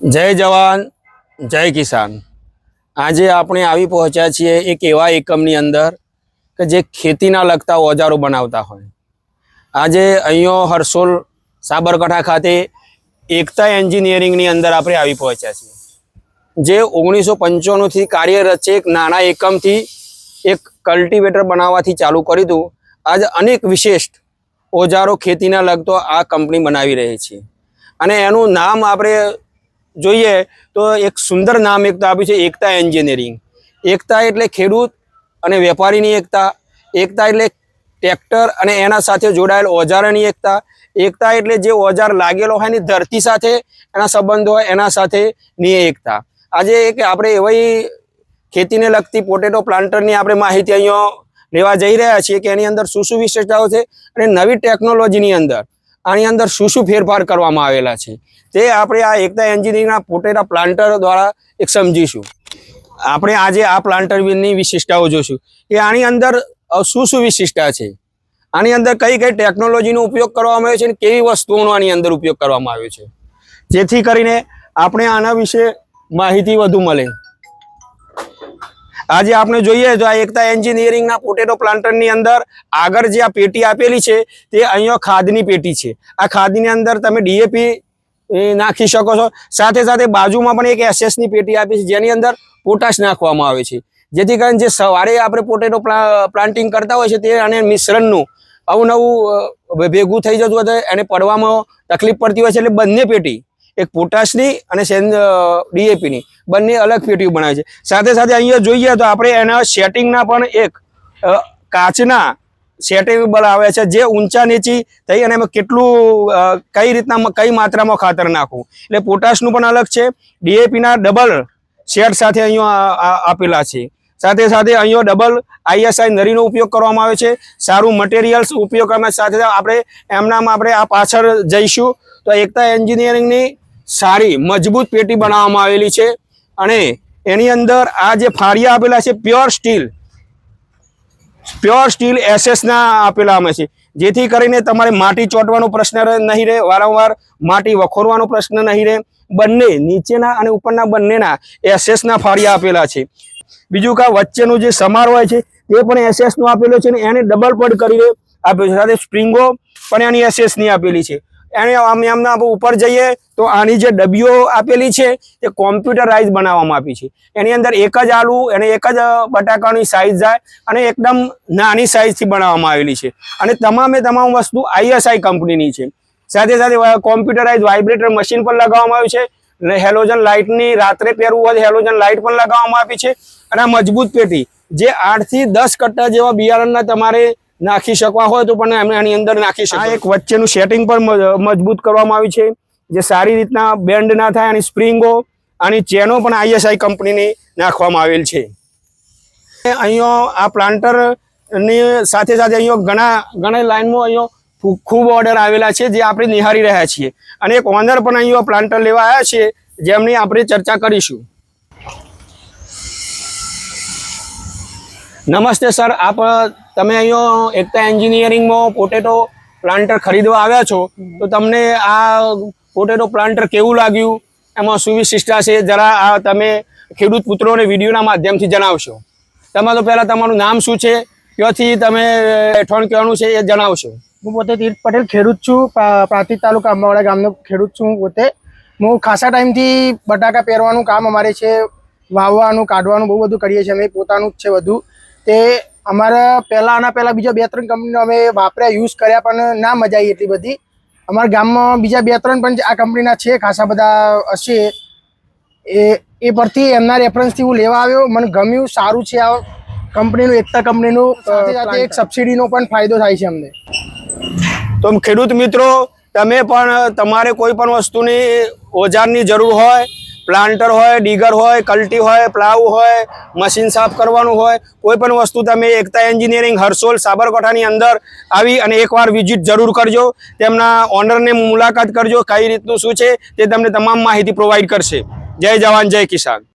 જય જવાન, જય કિસાન. આજે આપણે આવી પહોંચ્યા છીએ એક એવા એકમની અંદર કે જે ખેતીના લગતા ઓજારો બનાવતા હોય. આજે અહીંયો હરસોલ સાબરકાંઠા ખાતે એકતા એન્જિનિયરિંગની અંદર આપણે આવી પહોંચ્યા છીએ. જે ઓગણીસો પંચાણુંથી કાર્યરત છે, એક નાના એકમથી એક કલ્ટિવેટર બનાવવાથી ચાલુ કર્યું દઉં આજે અનેક વિશિષ્ટ ઓજારો ખેતીના લગતો આ કંપની બનાવી રહી છે. અને એનું નામ આપણે જોઈએ તો એક સુંદર નામ એક તો આપ્યું છે એકતા એન્જિનિયરિંગ. એકતા એટલે ખેડૂત અને વેપારીની એકતા. એકતા એટલે ટ્રેક્ટર અને એના સાથે જોડાયેલ ઓજારોની એકતા. એકતા એટલે જે ઓજાર લાગેલો હોય એની ધરતી સાથે, એના સંબંધ હોય એના સાથેની એકતા. આજે એક આપણે એવી ખેતીને લગતી પોટેટો પ્લાન્ટરની આપણે માહિતી અહીંયા લેવા જઈ રહ્યા છીએ કે એની અંદર શું શું વિશેષતાઓ છે અને નવી ટેકનોલોજીની અંદર. આની અંદર શું શું ફેરફાર કરવામાં આવેલા છે? તે આપણે આ એકતા એન્જિનિયરિંગના પોટેરા પ્લાન્ટર દ્વારા એક સમજીશું. આપણે આજે આ પ્લાન્ટરની વિશિષ્ટતાઓ જોઈશું. કે આની અંદર શું શું વિશિષ્ટતા છે? આની અંદર કઈ કઈ ટેકનોલોજીનો ઉપયોગ કરવામાં આવ્યો છે અને કેવી વસ્તુઓનો આની અંદર ઉપયોગ કરવામાં આવ્યો છે? જેથી કરીને આપણે આના વિશે માહિતી વધુ મળે. આજે આપણે જોઈએ તો આ એકતા એન્જિનિયરિંગના પોટેટો પ્લાન્ટરની અંદર આગળ જે આ પેટી આપેલી છે, તે અહીંયા ખાદની પેટી છે. આ ખાદની અંદર તમે ડીએપી નાખી શકો છો. સાથે સાથે બાજુમાં પણ એક એસએસની પેટી આપી છે, જેની અંદર પોટાશ નાખવામાં આવે છે. જેથી કરીને જે સવારે આપણે પોટેટો પ્લાન્ટિંગ કરતા હોય છે, તે અને મિશ્રણનું અવનવું ભેગું થઈ જતું હોય એને પડવામાં તકલીફ પડતી હોય છે, એટલે બંને પેટી એક પોટાશની અને ડીએપીની. બંને અલગ પેટીઓ બનાવે છે. સાથે સાથે અહીંયા જોઈએ તો આપણે એના સેટિંગના પણ એક કાચના સેટેબલ આવે છે જે ઊંચા નીચી થઈ અને એમાં કેટલું કઈ રીતના કઈ માત્રામાં ખાતર નાખવું. એટલે પોટાશનું પણ અલગ છે. ડીએપીના ડબલ શેડ સાથે અહીંયા આપેલા છે. સાથે સાથે અહીંયા ડબલ આઈએસઆઈ નરીનો ઉપયોગ કરવામાં આવે છે. સારું મટીરિયલ્સ ઉપયોગ કરવામાં સાથે આપણે એમનામાં આપણે આ પાછળ જઈશું. તો એકતા એન્જિનિયરિંગની સારી, મજબૂત પેટી બનાવવામાં આવેલી છે. અને એની અંદર આ જે ફાળિયા આપેલા છે પ્યોર સ્ટીલ પ્યોર સ્ટીલ એસેસના આપેલા અમે છે. જેથી કરીને તમારે માટી ચોંટવાનો પ્રશ્ન નહીં રહે, વારંવાર માટી વખોરવાનો પ્રશ્ન નહીં રહે. બંને, નીચેના અને ઉપરના બંનેના એસેસના ફાળિયા આપેલા છે. બીજું કા વચ્ચેનું જે સમાર હોય છે, તે પણ એસેસનું આપેલું છે અને એને ડબલ પડ કરીને આપ્યું છે સાથે સ્પ્રિંગો પણ એની એસેસની આપેલી છે. એને આમ એમના ઉપર જઈએ તો આની જે ડબ્બીઓ આપેલી છે તે કોમ્પ્યુટરાઇઝ બનાવવામાં આપી છે. એની અંદર એક જ આલુ અને એક જ બટાકાની સાઇઝ જાય અને એકદમ નાની સાઇઝથી બનાવવામાં આવેલી છે. અને તમામે તમામ વસ્તુ આઈએસઆઈ કંપનીની છે. સાથે સાથે કોમ્પ્યુટરાઇઝ વાઇબ્રેટર મશીન પણ લગાવવામાં આવ્યું છે. હેલોજન લાઇટની રાત્રે પહેરવું હોય હેલોજન લાઇટ પણ લગાવવામાં આપી છે. અને આ મજબૂત પેટી, જે આઠથી દસ કટ્ટા જેવા બિયારણના તમારે નાખી શકવા હોય તો પણ એમને આની અંદર નાખી શકાય એક વચ્ચેનું સેટિંગ પણ મજબૂત કરવામાં આવ્યું છે જે સારી રીતના બેન્ડ ના થાય અને સ્પ્રિંગો અને ચેનો પણ આઈએસઆઈ કંપનીની નાખવામાં આવેલ છે. અહીંયા આ પ્લાન્ટરની સાથે સાથે અહીંયા ઘણા ઘણા લાઇનમાં અહીંયા ખૂબ ઓર્ડર આવેલા છે જે આપણે નિહાળી રહ્યા છીએ. અને એક ઓનર પણ અહીંયા પ્લાન્ટર લેવા આવ્યા છે જેમની આપણે ચર્ચા કરીશું. નમસ્તે સર, આપ તમે અહીંયા એકતા એન્જિનિયરિંગમાં પોટેટો પ્લાન્ટર ખરીદવા આવ્યા છો. તો તમને આ પોટેટો પ્લાન્ટર કેવું લાગ્યું? એમાં શું વિશિષ્ટતા છે? જરા આ તમે ખેડૂત પુત્રોને વિડીયોના માધ્યમથી જણાવશો. તમે તો પહેલાં તમારું નામ શું છે? ક્યાંથી તમે હેઠળ કહેવાનું છે, એ જણાવશો. હું પોતે તીર્થ પટેલ ખેડૂત છું. પ્રા- પ્રાંતિજ તાલુકા અંબાવાડા ગામનો ખેડૂત છું પોતે. હું ખાસા ટાઈમથી બટાકા પહેરવાનું કામ અમારે છે. વાવવાનું, કાઢવાનું બહુ બધું કરીએ છીએ. અમે પોતાનું જ છે બધું. તે અમારા પહેલાં આના પહેલાં બીજા બે ત્રણ કંપનીનો અમે વાપર્યા યુઝ કર્યા પણ ના મજા આવી એટલી બધી. અમારા ગામમાં બીજા બે ત્રણ પણ આ કંપનીના છે ખાસા બધા હશે. એ એ પરથી એમના રેફરન્સથી હું લેવા આવ્યો. મને ગમ્યું સારું છે આ કંપનીનું એકતા કંપનીનું સાથે સાથે એક સબસિડીનો પણ ફાયદો થાય છે અમને. તો ખેડૂત મિત્રો તમે પણ તમારે કોઈ પણ વસ્તુની ઓજારની જરૂર હોય પ્લાન્ટર હોય, ડીગર હોય, કલ્ટી હોય, પ્લાવ હોય, મશીન સાફ કરવાનું હોય, કોઈ પણ વસ્તુ તમે એકતા એન્જિનિયરિંગ હરસોલ સાબરકાંઠાની અંદર આવી અને એકવાર વિઝિટ જરૂર કરજો. તેમના ઓનરને મુલાકાત કરજો, કઈ રીતનું શું છે તે તમને તમામ માહિતી પ્રોવાઈડ કરશે. જય જવાન, જય કિસાન.